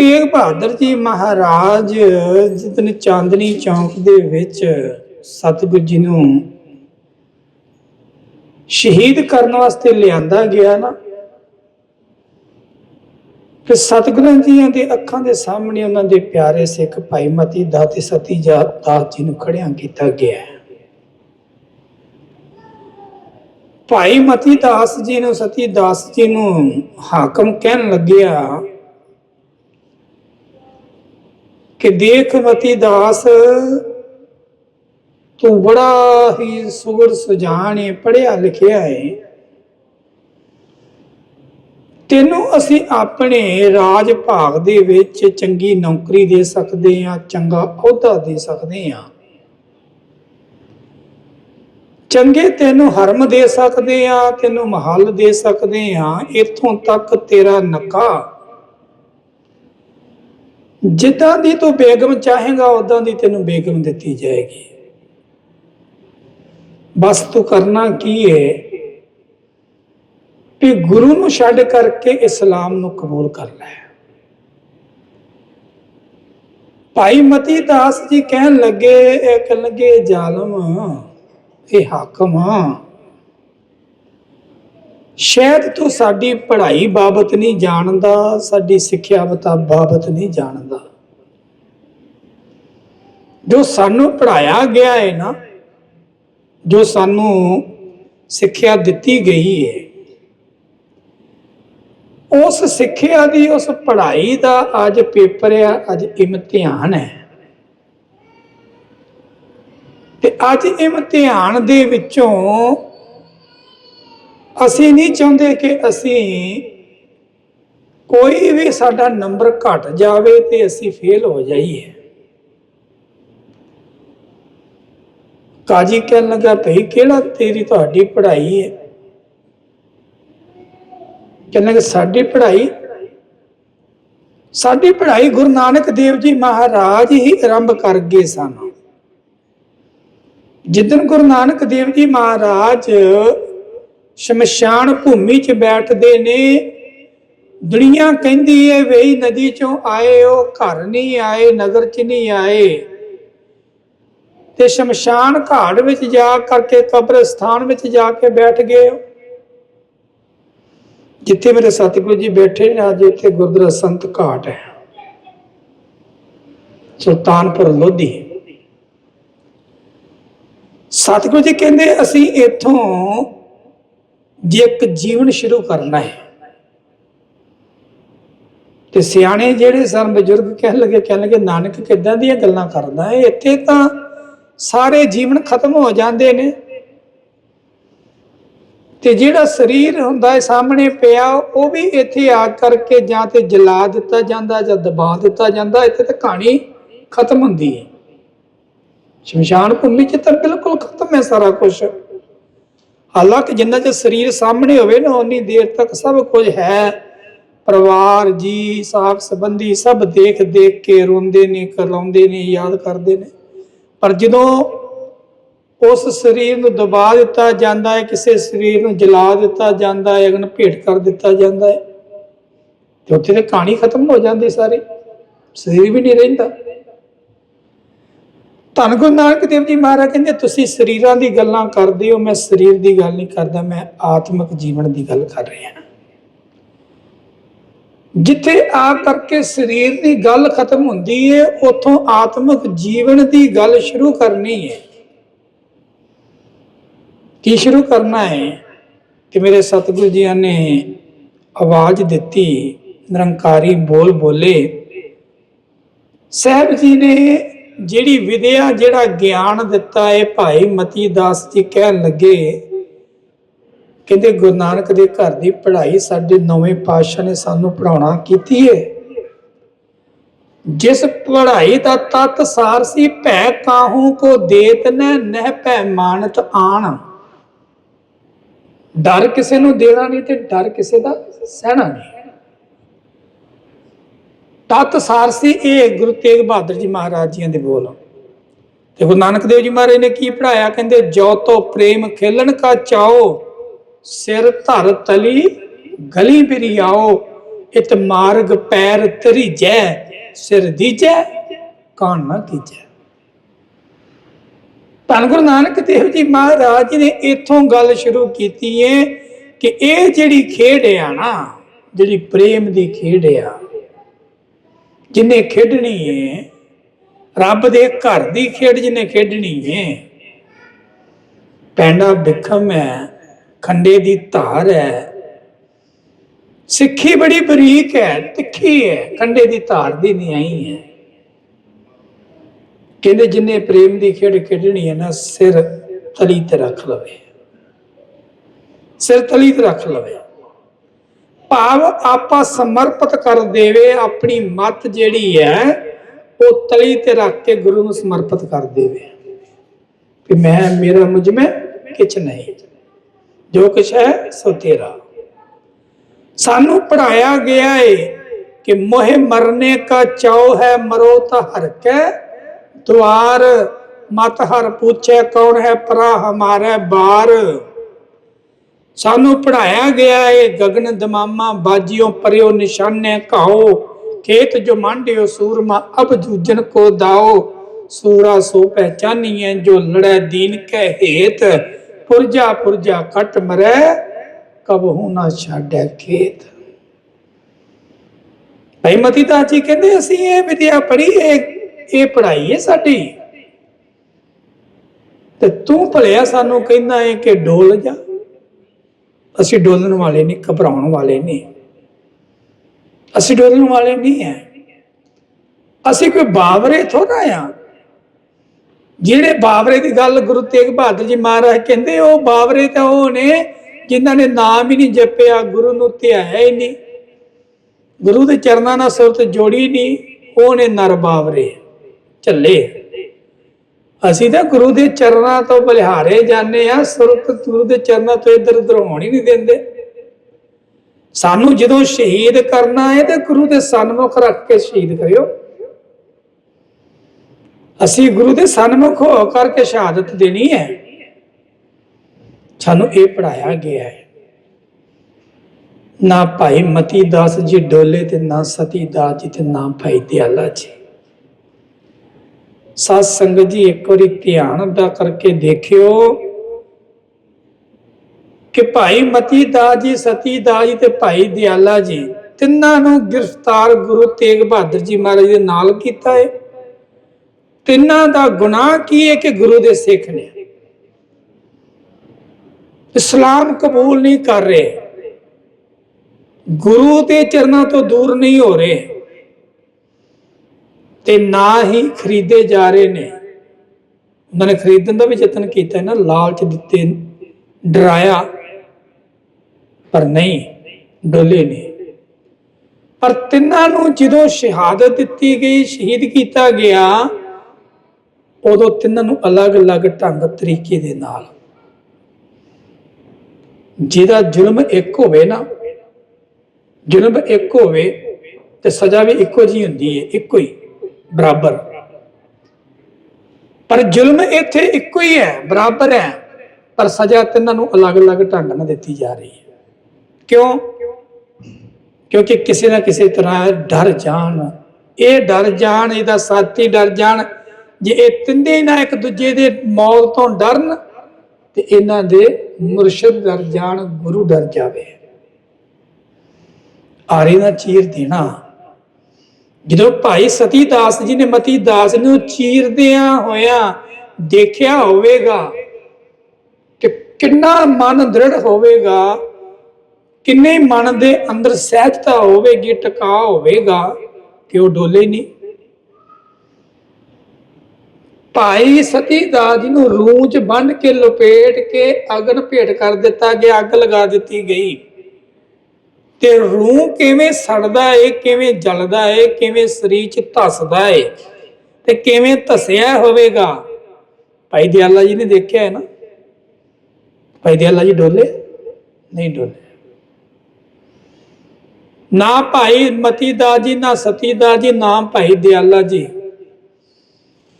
ਤੇਗ ਬਹਾਦਰ ਜੀ ਮਹਾਰਾਜ ਜਿੱਦਨ ਚਾਂਦਨੀ ਚੌਂਕ ਦੇ ਵਿੱਚ ਸਤਿਗੁਰੂ ਜੀ ਨੂੰ ਸ਼ਹੀਦ ਕਰਨ ਵਾਸਤੇ ਲਿਆਂਦਾ ਗਿਆ ਨਾ, ਤੇ ਸਤਿਗੁਰਾਂ ਜੀਆਂ ਦੇ ਅੱਖਾਂ ਦੇ ਸਾਹਮਣੇ ਉਹਨਾਂ ਦੇ ਪਿਆਰੇ ਸਿੱਖ ਭਾਈ ਮਤੀ ਦਾਤੇ ਸਤੀ ਜਾਤ ਦਾਸ ਜੀ ਨੂੰ ਖੜਿਆਂ ਕੀਤਾ ਗਿਆ ਹੈ। ਭਾਈ ਮਤੀ ਦਾਸ ਜੀ ਨੂੰ, ਸਤੀ ਦਾਸ ਜੀ ਨੂੰ ਹਾਕਮ ਕਹਿਣ ਲੱਗਿਆ ਕਿ ਦੇਖਮਤੀ ਦਾਸ, ਤੂੰ ਬੜਾ ਹੀ ਸੁਗੜ ਸੁਜਾਨ ਪੜਿਆ ਲਿਖਿਆ ਹੈ ਤੈਨੂੰ ਅਸੀਂ ਆਪਣੇ ਰਾਜ ਭਾਗ ਦੇ ਵਿੱਚ ਚੰਗੀ ਨੌਕਰੀ ਦੇ ਸਕਦੇ ਹਾਂ, ਚੰਗਾ ਅਹੁਦਾ ਦੇ ਸਕਦੇ ਹਾਂ। ਚੰਗੇ ਤੈਨੂੰ ਹਰਮ ਦੇ ਸਕਦੇ ਆ ਤੈਨੂੰ ਮਹੱਲ ਦੇ ਸਕਦੇ ਆ ਇੱਥੋਂ ਤੱਕ ਤੇਰਾ ਨਕਾ ਜਿੱਦਾਂ ਦੀ ਤੂੰ ਬੇਗਮ ਚਾਹੇਗਾ ਉਦਾਂ ਦੀ ਤੈਨੂੰ ਬੇਗਮ ਦਿੱਤੀ ਜਾਏਗੀ। ਬਸ ਤੂੰ ਕਰਨਾ ਕੀ ਹੈ ਕਿ ਗੁਰੂ ਨੂੰ ਛੱਡ ਕਰਕੇ ਇਸਲਾਮ ਨੂੰ ਕਬੂਲ ਕਰ ਲੈ। ਭਾਈ ਮਤੀ ਦਾਸ ਜੀ ਕਹਿਣ ਲੱਗੇ, ਇਹ ਕਹਿਣ ਲੱਗੇ ਜ਼ਾਲਮ, ਇਹ ਹਾਕਮ ਸ਼ਾਇਦ ਤੂੰ ਸਾਡੀ ਪੜ੍ਹਾਈ ਬਾਬਤ ਨਹੀਂ ਜਾਣਦਾ, ਸਾਡੀ ਸਿੱਖਿਆ ਬਤਾ ਬਾਬਤ ਨਹੀਂ ਜਾਣਦਾ। ਜੋ ਸਾਨੂੰ ਪੜਾਇਆ ਗਿਆ ਹੈ ਨਾ, ਜੋ ਸਾਨੂੰ ਸਿੱਖਿਆ ਦਿੱਤੀ ਗਈ ਹੈ ਉਸ ਸਿੱਖਿਆ ਦੀ, ਉਸ ਪੜ੍ਹਾਈ ਦਾ ਅੱਜ ਪੇਪਰ ਆ, ਅੱਜ ਇਮਤਿਹਾਨ ਹੈ। ਤੇ ਅੱਜ ਇਮਤਿਹਾਨ ਦੇ ਵਿੱਚੋਂ ਅਸੀਂ ਨਹੀਂ ਚਾਹੁੰਦੇ ਕਿ ਅਸੀਂ ਕੋਈ ਵੀ ਸਾਡਾ ਨੰਬਰ ਘਟ ਜਾਵੇ ਤੇ ਅਸੀਂ ਫੇਲ ਹੋ ਜਾਈਏ। ਕਾਜੀ ਕਹਿਣ ਲੱਗਾ ਭਈ ਕਿਹੜਾ ਤੇਰੀ ਤੁਹਾਡੀ ਪੜ੍ਹਾਈ ਹੈ? ਕਹਿੰਦੇ ਕਿ ਸਾਡੀ ਪੜ੍ਹਾਈ? ਸਾਡੀ ਪੜ੍ਹਾਈ ਗੁਰੂ ਨਾਨਕ ਦੇਵ ਜੀ ਮਹਾਰਾਜ ਹੀ ਆਰੰਭ ਕਰ ਗਏ ਸਨ। ਜਿੱਦਨ ਗੁਰੂ ਨਾਨਕ ਦੇਵ ਜੀ ਮਹਾਰਾਜ ਸ਼ਮਸ਼ਾਨ ਭੂਮੀ 'ਚ ਬੈਠਦੇ ਨੇ। ਦੁਨੀਆ ਕਹਿੰਦੀ ਏ, ਵੇਈ ਨਦੀ 'ਚੋਂ ਆਏ, ਉਹ ਘਰ ਨਹੀਂ ਆਏ, ਨਗਰ 'ਚ ਨਹੀਂ ਆਏ। ਤੇ ਸ਼ਮਸ਼ਾਨ ਘਾਟ ਵਿੱਚ ਜਾ ਕਰਕੇ ਕਬਰਸਤਾਨ ਵਿੱਚ ਜਾ ਕੇ ਬੈਠ ਗਏ ਜਿੱਥੇ ਮੇਰੇ ਸਤਿਗੁਰੂ ਜੀ ਬੈਠੇ ਨੇ, ਅੱਜ ਇੱਥੇ ਗੁਰਦੁਆਰਾ ਸੰਤ ਘਾਟ ਹੈ। ਸੁਲਤਾਨਪੁਰ ਲੋਧੀ। ਸਤਿਗੁਰੂ ਜੀ ਕਹਿੰਦੇ, ਅਸੀਂ ਇੱਥੋਂ ਜੇ ਇੱਕ ਜੀਵਨ ਸ਼ੁਰੂ ਕਰਨਾ ਹੈ, ਤੇ ਸਿਆਣੇ ਜਿਹੜੇ ਸਨ, ਬਜ਼ੁਰਗ ਕਹਿਣ ਲੱਗੇ ਕਹਿਣ ਲੱਗੇ, ਨਾਨਕ ਕਿੱਦਾਂ ਦੀਆਂ ਗੱਲਾਂ ਕਰਦਾ ਹੈ? ਇੱਥੇ ਤਾਂ ਸਾਰੇ ਜੀਵਨ ਖਤਮ ਹੋ ਜਾਂਦੇ ਨੇ। ਤੇ ਜਿਹੜਾ ਸਰੀਰ ਹੁੰਦਾ ਹੈ, ਸਾਹਮਣੇ ਪਿਆ, ਉਹ ਵੀ ਇੱਥੇ ਆ ਕਰਕੇ ਜਾਂ ਤੇ ਜਲਾ ਦਿੱਤਾ ਜਾਂਦਾ ਜਾਂ ਦਬਾ ਦਿੱਤਾ ਜਾਂਦਾ, ਇੱਥੇ ਤਾਂ ਕਹਾਣੀ ਖਤਮ ਹੁੰਦੀ ਹੈ। ਸ਼ਮਸ਼ਾਨ ਭੂਮੀ 'ਚ ਤਾਂ ਬਿਲਕੁਲ ਖਤਮ ਹੈ ਸਾਰਾ ਕੁਝ ਹਾਲਾਂਕਿ ਜਿੰਨਾ ਚਿਰ ਸਰੀਰ ਸਾਹਮਣੇ ਹੋਵੇ ਨਾ ਉਨੀ ਦੇਰ ਤੱਕ ਸਭ ਕੁਝ ਹੈ। ਪਰਿਵਾਰ, ਜੀ, ਸਾਖ ਸੰਬੰਧੀ ਸਭ ਦੇਖ ਦੇਖ ਕੇ ਰੋਂਦੇ ਨੇ ਕਰਲਾਉਂਦੇ ਨੇ, ਯਾਦ ਕਰਦੇ ਨੇ। ਪਰ ਜਦੋਂ ਉਸ ਸਰੀਰ ਨੂੰ ਦਬਾ ਦਿੱਤਾ ਜਾਂਦਾ ਹੈ, ਕਿਸੇ ਸਰੀਰ ਨੂੰ ਜਲਾ ਦਿੱਤਾ ਜਾਂਦਾ ਹੈ, ਅਗਨ ਭੇਟ ਕਰ ਦਿੱਤਾ ਜਾਂਦਾ ਹੈ, ਤੇ ਉੱਥੇ ਤੇ ਕਹਾਣੀ ਖਤਮ ਹੋ ਜਾਂਦੀ ਸਾਰੀ। ਸਰੀਰ ਵੀ ਨਹੀਂ ਰਹਿੰਦਾ। ਧੰਨ ਗੁਰੂ ਨਾਨਕ ਦੇਵ ਜੀ ਮਹਾਰਾਜ ਕਹਿੰਦੇ, ਤੁਸੀਂ ਸਰੀਰਾਂ ਦੀ ਗੱਲਾਂ ਕਰਦੇ ਹੋ, ਮੈਂ ਸਰੀਰ ਦੀ ਗੱਲ ਨਹੀਂ ਕਰਦਾ, ਮੈਂ ਆਤਮਿਕ ਜੀਵਨ ਦੀ ਗੱਲ ਕਰ ਰਿਹਾ ਜਿੱਥੇ ਆ ਕਰਕੇ ਸਰੀਰ ਦੀ ਗੱਲ ਖਤਮ ਹੁੰਦੀ ਹੈ ਉੱਥੋਂ ਆਤਮਿਕ ਜੀਵਨ ਦੀ ਗੱਲ ਸ਼ੁਰੂ ਕਰਨੀ ਹੈ ਕੀ ਸ਼ੁਰੂ ਕਰਨਾ ਹੈ ਤੇ ਮੇਰੇ ਸਤਿਗੁਰੂ ਜੀ ਨੇ ਆਵਾਜ਼ ਦਿੱਤੀ, ਨਿਰੰਕਾਰੀ ਬੋਲ ਬੋਲੇ। ਸਾਹਿਬ ਜੀ ਨੇ ਜਿਹੜੀ ਵਿਦਿਆ ਜਿਹੜਾ ਗਿਆਨ ਦਿੱਤਾ ਹੈ ਭਾਈ ਮਤੀ ਦਾਸ ਜੀ ਕਹਿਣ ਲੱਗੇ, ਕਹਿੰਦੇ ਗੁਰੂ ਨਾਨਕ ਦੇ ਘਰ ਦੀ ਪੜ੍ਹਾਈ ਸਾਡੇ ਨਵੇਂ ਪਾਤਸ਼ਾਹ ਨੇ ਸਾਨੂੰ ਪੜਾਉਣਾ ਕੀਤੀ ਹੈ ਜਿਸ ਪੜ੍ਹਾਈ ਦਾ ਤਤ ਸਾਰ ਸੀ, ਭੈ ਕਾਹੂ ਕੋ ਦੇਤ ਨਹਿ ਨਹਿ ਭੈ ਮਾਨਤ ਆਣ। ਡਰ ਕਿਸੇ ਨੂੰ ਦੇਣਾ ਨਹੀਂ ਤੇ ਡਰ ਕਿਸੇ ਦਾ ਸਹਿਣਾ ਨਹੀਂ। ਤਤ ਸਾਰ ਸੀ ਇਹ ਗੁਰੂ ਤੇਗ ਬਹਾਦਰ ਜੀ ਮਹਾਰਾਜ ਜੀਆਂ ਦੇ ਬੋਲ। ਤੇ ਗੁਰੂ ਨਾਨਕ ਦੇਵ ਜੀ ਮਹਾਰਾਜ ਨੇ ਕੀ ਪੜਾਇਆ ਕਹਿੰਦੇ, ਜੋ ਤੋ ਪ੍ਰੇਮ ਖੇਲਣ ਕਾ ਚਾਓ ਸਿਰ ਧਰ ਤਲੀ, ਗਲੀ ਬਿਰੀ ਆਓ ਇਤ ਮਾਰਗ ਪੈਰ ਤਰੀਜੈ ਸਿਰ ਦੀਜੈ, ਕਾਨ ਨਾ ਕੀਜੈ। ਧੰਨ ਗੁਰੂ ਨਾਨਕ ਦੇਵ ਜੀ ਮਹਾਰਾਜ ਨੇ ਇਥੋਂ ਗੱਲ ਸ਼ੁਰੂ ਕੀਤੀ ਏ ਕਿ ਇਹ ਜਿਹੜੀ ਖੇਡ ਆ ਨਾ, ਜਿਹੜੀ ਪ੍ਰੇਮ ਦੀ ਖੇਡ ਆ ਜਿਨੇ ਖੇਡਣੀ ਏ, ਰੱਬ ਦੇ ਘਰ ਦੀ ਖੇਡ ਜਿਨੇ ਖੇਡਣੀ ਏ ਪੈਂਡਾ ਬਿਖਮ ਹੈ, ਖੰਡੇ ਦੀ ਧਾਰ ਹੈ। ਸਿੱਖੀ ਬੜੀ ਬਰੀਕ ਹੈ, ਤਿੱਖੀ ਹੈ ਕੰਡੇ ਦੀ ਧਾਰ ਦੀ ਨਿਆਈ ਹੈ। ਕਹਿੰਦੇ ਜਿੰਨੇ ਪ੍ਰੇਮ ਦੀ ਖੇਡ ਖੇਡਣੀ ਹੈ ਨਾ, ਸਿਰ ਤਲੀ ਤੇ ਰੱਖ ਲਵੇ। ਸਿਰ ਤਲੀ ਤੇ ਰੱਖ ਲਵੇ। ਭਾਵ ਆਪਾ ਸਮਰਪਿਤ ਕਰ ਦੇਵੇ ਆਪਣੀ ਮਤ ਜਿਹੜੀ ਹੈ, ਉਹ ਤਲੀ ਤੇ ਰੱਖ ਕੇ ਗੁਰੂ ਨੂੰ ਸਮਰਪਿਤ ਕਰ ਦੇਵੇ। ਕਿ ਮੈਂ, ਮੇਰਾ ਮੁਝ ਮੈਂ ਕਿਛ ਨਹੀਂ, ਜੋ ਕੁਛ ਹੈ ਸੋ ਤੇਰਾ। ਸਾਨੂੰ ਪੜਾਇਆ ਗਿਆ ਏ ਕਿ ਮੋਹਿ ਮਰਨੇ ਕਾ ਚਾਉ ਹੈ, ਮਰੋ ਤਾਂ ਹਰ ਕੈ ਦੁਆਰ। ਮਤ ਹਰ ਪੁੱਛੇ, ਕੌਣ ਹੈ ਪਰਾ ਹਮਾਰੇ ਬਾਰ। ਸਾਨੂੰ ਪੜਾਇਆ ਗਿਆ ਏ, ਗਗਨ ਦਮਾਮਾ, ਬਾਜੀਓ ਪਰਿਓ ਨਿਸ਼ਾਨੇ ਘਾਓ, ਖੇਤ ਜੋ ਮੰਡਿਓ ਸੂਰਮਾ, ਅਬ ਜੂਜਨ ਕੋ ਦਾਓ। ਸੂਰਾ ਸੋ ਪਹਿਚਾਨੀਏ ਜੋ ਲੜੈ ਦੀਨ ਕੈ ਹੇਤ। ਪੁਰਜਾ ਪੁਰਜਾ ਕਟ ਮਰੈ, ਕਬਹੂ ਨਾ ਛਾੜੈ ਖੇਤ। ਭਾਈ ਮਤੀਤਾ ਜੀ ਕਹਿੰਦੇ, ਅਸੀਂ ਇਹ ਵਿਦਿਆ ਪੜ੍ਹੀ ਇਹ ਇਹ ਪੜ੍ਹਾਈ ਹੈ ਸਾਡੀ। ਤੇ ਤੂੰ ਭਲਿਆ ਸਾਨੂੰ ਕਹਿੰਦਾ ਏ ਕਿ ਡੋਲ ਜਾ। ਅਸੀਂ ਡੋਲਣ ਵਾਲੇ ਨਹੀਂ, ਘਬਰਾਉਣ ਵਾਲੇ ਨਹੀਂ। ਅਸੀਂ ਡੋਲਣ ਵਾਲੇ ਨਹੀਂ ਹੈ ਅਸੀਂ ਕੋਈ ਬਾਵਰੇ ਥੋੜਾ ਆ। ਜਿਹੜੇ ਬਾਵਰੇ ਦੀ ਗੱਲ ਗੁਰੂ ਤੇਗ ਬਹਾਦਰ ਜੀ ਮਹਾਰਾਜ ਕਹਿੰਦੇ, ਉਹ ਬਾਵਰੇ ਤਾਂ ਉਹ ਨੇ ਜਿਨ੍ਹਾਂ ਨੇ ਨਾਮ ਹੀ ਨਹੀਂ ਜਪਿਆ, ਗੁਰੂ ਨੂੰ ਧਿਆਇਆ ਹੀ ਨਹੀਂ। ਗੁਰੂ ਦੇ ਚਰਨਾਂ ਨਾਲ ਸੁਰਤ ਜੋੜੀ ਨਹੀਂ, ਉਹ ਨੇ ਨਰ ਬਾਵਰੇ, ਝੱਲੇ। ਅਸੀਂ ਤਾਂ ਗੁਰੂ ਦੇ ਚਰਨਾਂ ਤੋਂ ਬਲਿਹਾਰੇ ਜਾਂਦੇ ਆ ਸੁਰਤ ਗੁਰੂ ਦੇ ਚਰਨਾਂ ਤੋਂ ਇੱਧਰ ਉੱਧਰ ਹੋਣ ਹੀ ਨਹੀਂ ਦਿੰਦੇ। ਸਾਨੂੰ ਜਦੋਂ ਸ਼ਹੀਦ ਕਰਨਾ ਹੈ ਤੇ ਗੁਰੂ ਦੇ ਸਨਮੁਖ ਰੱਖ ਕੇ ਸ਼ਹੀਦ ਕਰਿਓ। ਅਸੀਂ ਗੁਰੂ ਦੇ ਸਨਮੁਖ ਹੋ ਕਰਕੇ ਸ਼ਹਾਦਤ ਦੇਣੀ ਹੈ। ਸਾਨੂੰ ਇਹ ਪੜਾਇਆ ਗਿਆ ਹੈ। ਨਾ ਭਾਈ ਮਤੀ ਦਾਸ ਜੀ ਡੋਲੇ ਤੇ ਨਾ ਸਤੀ ਦਾਸ ਜੀ ਤੇ ਨਾ ਭਾਈ ਦਿਆਲਾ ਜੀ। ਸਾਧ ਸੰਗਤ ਜੀ, ਇੱਕ ਵਾਰੀ ਧਿਆਨ ਦਾ ਕਰਕੇ ਦੇਖਿਓ ਕਿ ਭਾਈ ਮਤੀ ਦਾਸ ਜੀ, ਸਤੀ ਦਾ ਜੀ ਤੇ ਭਾਈ ਦਿਆਲਾ ਜੀ, ਤਿੰਨਾਂ ਨੂੰ ਗ੍ਰਿਫਤਾਰ ਗੁਰੂ ਤੇਗ ਬਹਾਦਰ ਜੀ ਮਹਾਰਾਜ ਦੇ ਨਾਲ ਕੀਤਾ ਹੈ ਤਿੰਨਾਂ ਦਾ ਗੁਨਾਹ ਕੀ ਹੈ ਕਿ ਗੁਰੂ ਦੇ ਸਿੱਖ ਨੇ? ਇਸਲਾਮ ਕਬੂਲ ਨਹੀਂ ਕਰ ਰਹੇ। ਗੁਰੂ ਦੇ ਚਰਨਾਂ ਤੋਂ ਦੂਰ ਨਹੀਂ ਹੋ ਰਹੇ। ਤੇ ਨਾ ਹੀ ਖਰੀਦੇ ਜਾ ਰਹੇ ਨੇ। ਉਹਨਾਂ ਨੇ ਖਰੀਦਣ ਦਾ ਵੀ ਯਤਨ ਕੀਤਾ ਨਾ ਲਾਲਚ ਦਿੱਤੇ, ਡਰਾਇਆ, ਪਰ ਨਹੀਂ, ਡੋਲੇ ਨੇ। ਪਰ ਤਿੰਨਾਂ ਨੂੰ ਜਦੋਂ ਸ਼ਹਾਦਤ ਦਿੱਤੀ ਗਈ, ਸ਼ਹੀਦ ਕੀਤਾ ਗਿਆ, ਉਦੋਂ ਤਿੰਨਾਂ ਨੂੰ ਅਲੱਗ-ਅਲੱਗ ਢੰਗ, ਤਰੀਕੇ ਦੇ ਨਾਲ। ਜਿਹਦਾ ਜ਼ੁਲਮ ਇੱਕ ਹੋਵੇ ਨਾ, ਜ਼ੁਲਮ ਇੱਕ ਹੋਵੇ ਤੇ ਸਜ਼ਾ ਵੀ ਇੱਕੋ ਜੀ ਹੁੰਦੀ ਹੈ, ਇੱਕੋ ਹੀ। ਬਰਾਬਰ। ਪਰ ਜ਼ੁਲਮ ਇੱਥੇ ਇੱਕੋ ਹੀ ਹੈ, ਬਰਾਬਰ ਹੈ। ਪਰ ਸਜ਼ਾ ਤਿੰਨਾਂ ਨੂੰ ਅਲੱਗ-ਅਲੱਗ ਢੰਗ ਨਾਲ ਦਿੱਤੀ ਜਾ ਰਹੀ ਹੈ। ਕਿਉਂ? ਕਿਉਂਕਿ ਕਿਸੇ ਨਾ ਕਿਸੇ ਤਰ੍ਹਾਂ ਡਰ ਜਾਣ। ਇਹ ਡਰ ਜਾਣ, ਇਹਦਾ ਸਾਥੀ ਡਰ ਜਾਣ। ਜੇ ਇਹ ਤਿੰਨੇ ਨਾ ਇੱਕ ਦੂਜੇ ਦੇ ਮੌਤ ਤੋਂ ਡਰਨ, ਤੇ ਇਹਨਾਂ ਦੇ ਮੁਰਸ਼ਿਦ ਡਰ ਜਾਣ, ਗੁਰੂ ਡਰ ਜਾਵੇ। ਆਰੇ ਦਾ ਚੀਰ ਦੇਣਾ। ਜਦੋਂ ਭਾਈ ਸਤੀ ਦਾਸ ਜੀ ਨੇ ਮਤੀ ਦਾਸ ਨੂੰ ਚੀਰਦਿਆਂ ਹੋਇਆ ਦੇਖਿਆ ਹੋਵੇਗਾ ਕਿ ਕਿੰਨਾ ਮਨ ਦ੍ਰਿੜ ਹੋਵੇਗਾ, ਕਿੰਨੇ ਮਨ ਦੇ ਅੰਦਰ ਸਹਿਜਤਾ ਹੋਵੇਗੀ, ਟਿਕਾ ਹੋਵੇਗਾ ਕਿ ਉਹ ਡੋਲੇ ਨਹੀਂ। ਭਾਈ ਸਤੀ ਦਾਸ ਜੀ ਨੂੰ ਰੂਚ ਬੰਨ ਕੇ ਲਪੇਟ ਕੇ ਅਗਨ ਭੇਟ ਕਰ ਦਿੱਤਾ ਗਿਆ, ਅੱਗ ਲਗਾ ਦਿੱਤੀ ਗਈ। ਤੇ ਰੂਹ ਕਿਵੇਂ ਸੜਦਾ ਏ, ਕਿਵੇਂ ਜਲਦਾ ਏ, ਕਿਵੇਂ ਸਰੀਰ ਚ ਧਸਦਾ ਏ, ਤੇ ਕਿਵੇਂ ਧਸਿਆ ਹੋਵੇਗਾ? ਭਾਈ ਦਿਆਲਾ ਜੀ ਨੇ ਦੇਖਿਆ ਹੈ ਨਾ? ਭਾਈ ਦਿਆਲਾ ਜੀ ਡੋਲੇ? ਨਹੀਂ ਡੋਲੇ। ਨਾ ਭਾਈ ਮਤੀ ਦਾਸ ਜੀ, ਨਾ ਸਤੀ ਦਾਸ ਜੀ, ਨਾ ਭਾਈ ਦਿਆਲਾ ਜੀ।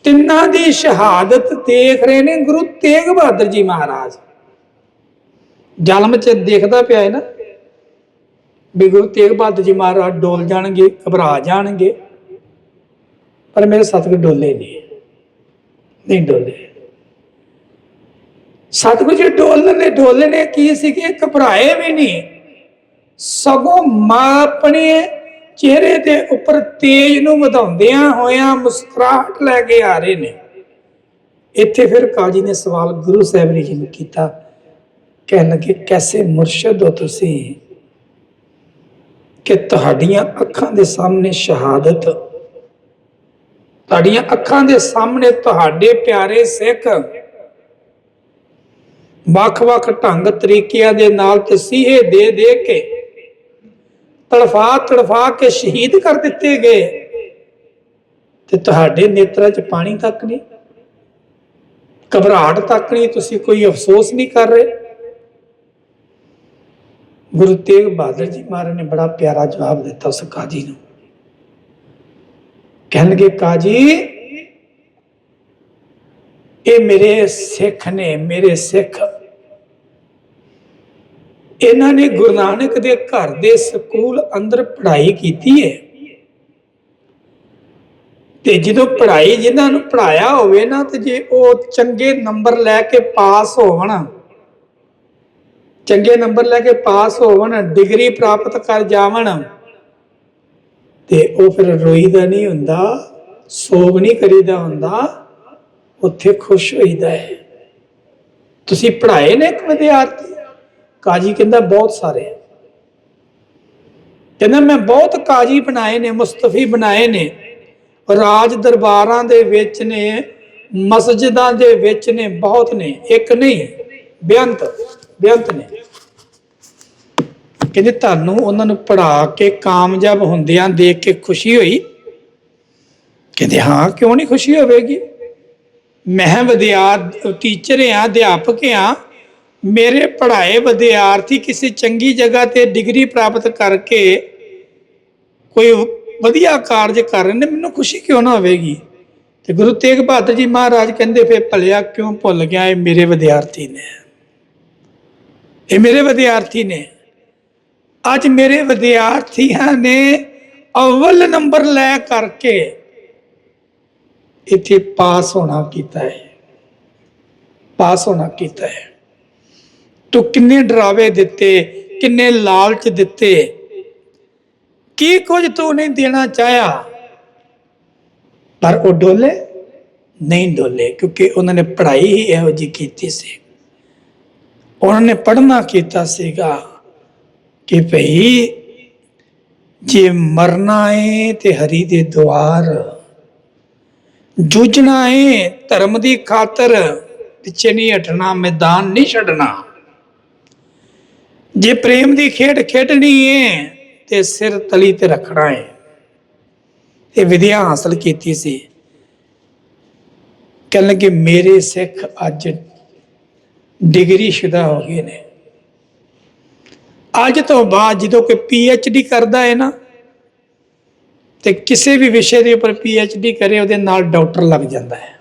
ਤਿੰਨਾਂ ਦੀ ਸ਼ਹਾਦਤ ਦੇਖ ਰਹੇ ਨੇ ਗੁਰੂ ਤੇਗ ਬਹਾਦਰ ਜੀ ਮਹਾਰਾਜ। ਜਲਮ ਚ ਦੇਖਦਾ ਪਿਆ ਹੈ ਨਾ? ਵੀ ਗੁਰੂ ਤੇਗ ਬਹਾਦਰ ਜੀ ਮਹਾਰਾਜ ਡੋਲ ਜਾਣਗੇ, ਘਬਰਾ ਜਾਣਗੇ, ਪਰ ਮੇਰੇ ਸਤਿਗੁਰ ਡੋਲੇ ਨਹੀਂ ਨਹੀਂ ਡੋਲੇ। ਸਤਿਗੁਰ ਜੀ ਡੋਲਣੇ ਡੋਲਣੇ ਕੀ ਸੀਗੇ? ਘਬਰਾਏ ਵੀ ਨਹੀਂ ਸਗੋਂ ਮਾਂ ਆਪਣੇ ਚਿਹਰੇ ਦੇ ਉੱਪਰ ਤੇਜ ਨੂੰ ਵਧਾਉਂਦਿਆਂ ਹੋਇਆਂ ਮੁਸਕਰਾਹਟ ਲੈ ਕੇ ਆ ਰਹੇ ਨੇ। ਇੱਥੇ ਫਿਰ ਕਾਜੀ ਨੇ ਸਵਾਲ ਗੁਰੂ ਸਾਹਿਬ ਜੀ ਨੂੰ ਕੀਤਾ। ਕਹਿਣ ਲੱਗੇ, ਕੈਸੇ ਮੁਰਸ਼ਦ ਹੋ ਤੁਸੀਂ? ਕਿ ਤੁਹਾਡੀਆਂ ਅੱਖਾਂ ਦੇ ਸਾਹਮਣੇ ਸ਼ਹਾਦਤ। ਤੁਹਾਡੀਆਂ ਅੱਖਾਂ ਦੇ ਸਾਹਮਣੇ ਤੁਹਾਡੇ ਪਿਆਰੇ ਸਿੱਖ। ਵੱਖ-ਵੱਖ ਢੰਗ ਤਰੀਕਿਆਂ ਦੇ ਨਾਲ ਤਸੀਹੇ ਦੇ ਦੇ ਕੇ ਤੜਫਾ ਤੜਫਾ ਕੇ ਸ਼ਹੀਦ ਕਰ ਦਿੱਤੇ ਗਏ। ਤੇ ਤੁਹਾਡੇ ਨੇਤਰਾਂ 'ਚ ਪਾਣੀ ਤੱਕ ਨਹੀਂ। ਘਬਰਾਹਟ ਤੱਕ ਨਹੀਂ। ਤੁਸੀਂ ਕੋਈ ਅਫਸੋਸ ਨਹੀਂ ਕਰ ਰਹੇ। ਗੁਰੂ ਤੇਗ ਬਹਾਦਰ ਜੀ ਮਹਾਰਾਜ ਨੇ ਬੜਾ ਪਿਆਰਾ ਜਵਾਬ ਦਿੱਤਾ ਉਸ ਕਾਜੀ ਨੂੰ। ਕਹਿਣਗੇ, ਕਾਜੀ, ਇਹ ਮੇਰੇ ਸਿੱਖ ਨੇ, ਮੇਰੇ ਸਿੱਖ। ਇਹਨਾਂ ਨੇ ਗੁਰੂ ਨਾਨਕ ਦੇ ਘਰ ਦੇ ਸਕੂਲ ਅੰਦਰ ਪੜ੍ਹਾਈ ਕੀਤੀ ਹੈ ਤੇ ਜਦੋਂ ਪੜ੍ਹਾਈ ਜਿਨ੍ਹਾਂ ਨੂੰ ਪੜਾਇਆ ਹੋਵੇ ਨਾ, ਤੇ ਜੇ ਉਹ ਚੰਗੇ ਨੰਬਰ ਲੈ ਕੇ ਪਾਸ ਹੋਣ ਚੰਗੇ ਨੰਬਰ ਲੈ ਕੇ ਪਾਸ ਹੋਵਣ, ਡਿਗਰੀ ਪ੍ਰਾਪਤ ਕਰ ਜਾਵਣ, ਤੇ ਉਹ ਫਿਰ ਰੋਈਦਾ ਨਹੀਂ ਹੁੰਦਾ, ਸੋਗ ਨਹੀਂ ਕਰੀਦਾ ਹੁੰਦਾ, ਉੱਥੇ ਖੁਸ਼ ਹੋਈਦਾ ਹੈ। ਤੁਸੀਂ ਪੜ੍ਹਾਏ ਨੇ ਇੱਕ ਵਿਦਿਆਰਥੀ? ਕਾਜੀ ਕਹਿੰਦਾ, ਬਹੁਤ ਸਾਰੇ। ਕਹਿੰਦਾ, ਮੈਂ ਬਹੁਤ ਕਾਜੀ ਬਣਾਏ ਨੇ, ਮੁਸਤਫੀ ਬਣਾਏ ਨੇ। ਰਾਜ ਦਰਬਾਰਾਂ ਦੇ ਵਿੱਚ ਨੇ, ਮਸਜਿਦਾਂ ਦੇ ਵਿੱਚ ਨੇ, ਬਹੁਤ ਨੇ। ਇੱਕ ਨਹੀਂ, ਬੇਅੰਤ। ਬੇਅੰਤ ਨੇ। ਕਹਿੰਦੇ ਤੁਹਾਨੂੰ ਉਹਨਾਂ ਨੂੰ ਪੜਾ ਕੇ ਕਾਮਯਾਬ ਹੁੰਦਿਆਂ ਦੇਖ ਕੇ ਖੁਸ਼ੀ ਹੋਈ? ਕਹਿੰਦੇ ਹਾਂ, ਕਿਉਂ ਨਹੀਂ ਖੁਸ਼ੀ ਹੋਵੇਗੀ? ਮੈਂ ਵਿਦਿਆਰ, ਟੀਚਰ ਆ ਅਧਿਆਪਕ ਆ ਮੇਰੇ ਪੜ੍ਹਾਏ ਵਿਦਿਆਰਥੀ ਕਿਸੇ ਚੰਗੀ ਜਗ੍ਹਾ ਤੇ ਡਿਗਰੀ ਪ੍ਰਾਪਤ ਕਰਕੇ ਕੋਈ ਵਧੀਆ ਕਾਰਜ ਕਰ ਰਹੇ ਨੇ, ਮੈਨੂੰ ਖੁਸ਼ੀ ਕਿਉਂ ਨਾ ਹੋਵੇਗੀ? ਤੇ ਗੁਰੂ ਤੇਗ ਬਹਾਦਰ ਜੀ ਮਹਾਰਾਜ ਕਹਿੰਦੇ ਫੇ ਭਲਿਆ ਕਿਉਂ ਭੁੱਲ ਗਿਆ ਇਹ ਮੇਰੇ ਵਿਦਿਆਰਥੀ ਨੇ? ਇਹ ਮੇਰੇ ਵਿਦਿਆਰਥੀ ਨੇ। ਅੱਜ ਮੇਰੇ ਵਿਦਿਆਰਥੀਆਂ ਨੇ ਅਵਲ ਨੰਬਰ ਲੈ ਕਰਕੇ ਇੱਥੇ ਪਾਸ ਹੋਣਾ ਕੀਤਾ ਹੈ। ਪਾਸ ਹੋਣਾ ਕੀਤਾ ਹੈ। ਤੂੰ ਕਿੰਨੇ ਡਰਾਵੇ ਦਿੱਤੇ, ਕਿੰਨੇ ਲਾਲਚ ਦਿੱਤੇ। ਕੀ ਕੁਝ ਤੂੰ ਨਹੀਂ ਦੇਣਾ ਚਾਹਿਆ? ਪਰ ਉਹ ਡੋਲੇ, ਨਹੀਂ ਡੋਲੇ, ਕਿਉਂਕਿ ਉਹਨਾਂ ਨੇ ਪੜ੍ਹਾਈ ਹੀ ਇਹੋ ਜੀ ਕੀਤੀ ਸੀ। ਉਹਨਾਂ ਨੇ ਪੜ੍ਹਨਾ ਕੀਤਾ ਸੀਗਾ ਕਿ ਭਈ ਜੇ ਮਰਨਾ ਏ ਤੇ ਹਰੀ ਦੇ ਦੁਆਰ, ਜੂਝਣਾ ਏ ਧਰਮ ਦੀ ਖਾਤਰ, ਪਿੱਛੇ ਨਹੀਂ ਹਟਣਾ, ਮੈਦਾਨ ਨਹੀਂ ਛੱਡਣਾ। ਜੇ ਪ੍ਰੇਮ ਦੀ ਖੇਡ ਖੇਡਣੀ ਏ ਤੇ ਸਿਰ ਤਲੀ ਤੇ ਰੱਖਣਾ ਏ। ਇਹ ਵਿਦਿਆ ਹਾਸਲ ਕੀਤੀ ਸੀ। ਕਹਿਣ ਕਿ ਮੇਰੇ ਸਿੱਖ ਅੱਜ ਡਿਗਰੀ ਸ਼ੁਦਾ ਹੋ ਗਏ ਨੇ। ਅੱਜ ਤੋਂ ਬਾਅਦ ਜਦੋਂ ਕੋਈ ਪੀ ਐਚ ਡੀ ਕਰਦਾ ਹੈ ਨਾ, ਤੇ ਕਿਸੇ ਵੀ ਵਿਸ਼ੇ ਦੇ ਉੱਪਰ ਪੀ ਐਚ ਡੀ ਕਰੇ, ਉਹਦੇ ਨਾਲ ਡਾਕਟਰ ਲੱਗ ਜਾਂਦਾ ਹੈ।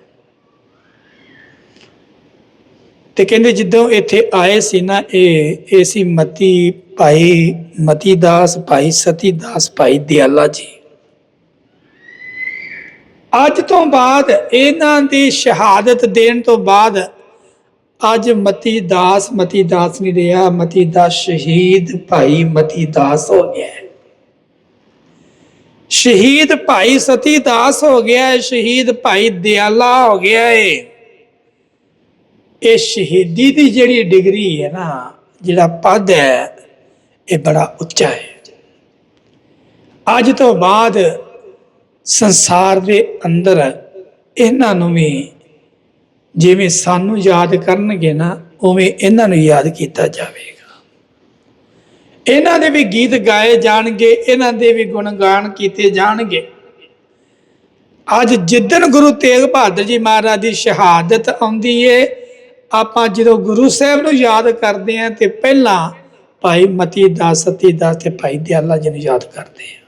ਤੇ ਕਹਿੰਦੇ ਜਦੋਂ ਇੱਥੇ ਆਏ ਸੀ ਨਾ, ਇਹ ਇਹ ਸੀ ਮਤੀ ਭਾਈ ਮਤੀ ਦਾਸ ਭਾਈ ਸਤੀ ਦਾਸ ਭਾਈ ਦਿਆਲਾ ਜੀ। ਅੱਜ ਤੋਂ ਬਾਅਦ ਇਹਨਾਂ ਦੀ ਸ਼ਹਾਦਤ ਦੇਣ ਤੋਂ ਬਾਅਦ ਅੱਜ ਮਤੀ ਦਾਸ ਮਤੀ ਦਾਸ ਨਹੀਂ ਰਿਹਾ, ਮਤੀ ਦਾਸ ਸ਼ਹੀਦ ਭਾਈ ਮਤੀ ਦਾਸ ਹੋ ਗਿਆ ਹੈ। ਸ਼ਹੀਦ ਭਾਈ ਸਤੀ ਦਾਸ ਹੋ ਗਿਆ ਹੈ, ਸ਼ਹੀਦ ਭਾਈ ਦਿਆਲਾ ਹੋ ਗਿਆ ਏ ਇਹ ਸ਼ਹੀਦੀ ਦੀ ਜਿਹੜੀ ਡਿਗਰੀ ਹੈ ਨਾ, ਜਿਹੜਾ ਪਦ ਹੈ, ਇਹ ਬੜਾ ਉੱਚਾ ਹੈ ਅੱਜ ਤੋਂ ਬਾਅਦ ਸੰਸਾਰ ਦੇ ਅੰਦਰ ਇਹਨਾਂ ਨੂੰ ਵੀ ਜਿਵੇਂ ਸਾਨੂੰ ਯਾਦ ਕਰਨਗੇ ਨਾ, ਉਵੇਂ ਇਹਨਾਂ ਨੂੰ ਯਾਦ ਕੀਤਾ ਜਾਵੇਗਾ। ਇਹਨਾਂ ਦੇ ਵੀ ਗੀਤ ਗਾਏ ਜਾਣਗੇ, ਇਹਨਾਂ ਦੇ ਵੀ ਗੁਣ ਗਾਣ ਕੀਤੇ ਜਾਣਗੇ। ਅੱਜ ਜਿੱਦਣ ਗੁਰੂ ਤੇਗ ਬਹਾਦਰ ਜੀ ਮਹਾਰਾਜ ਦੀ ਸ਼ਹਾਦਤ ਆਉਂਦੀ ਏ, ਆਪਾਂ ਜਦੋਂ ਗੁਰੂ ਸਾਹਿਬ ਨੂੰ ਯਾਦ ਕਰਦੇ ਆਂ ਤੇ ਪਹਿਲਾਂ ਭਾਈ ਮਤੀ ਦਾਸ, ਸਤੀ ਦਾਸ ਤੇ ਭਾਈ ਦਿਆਲਾ ਜੀ ਨੂੰ ਯਾਦ ਕਰਦੇ ਆਂ।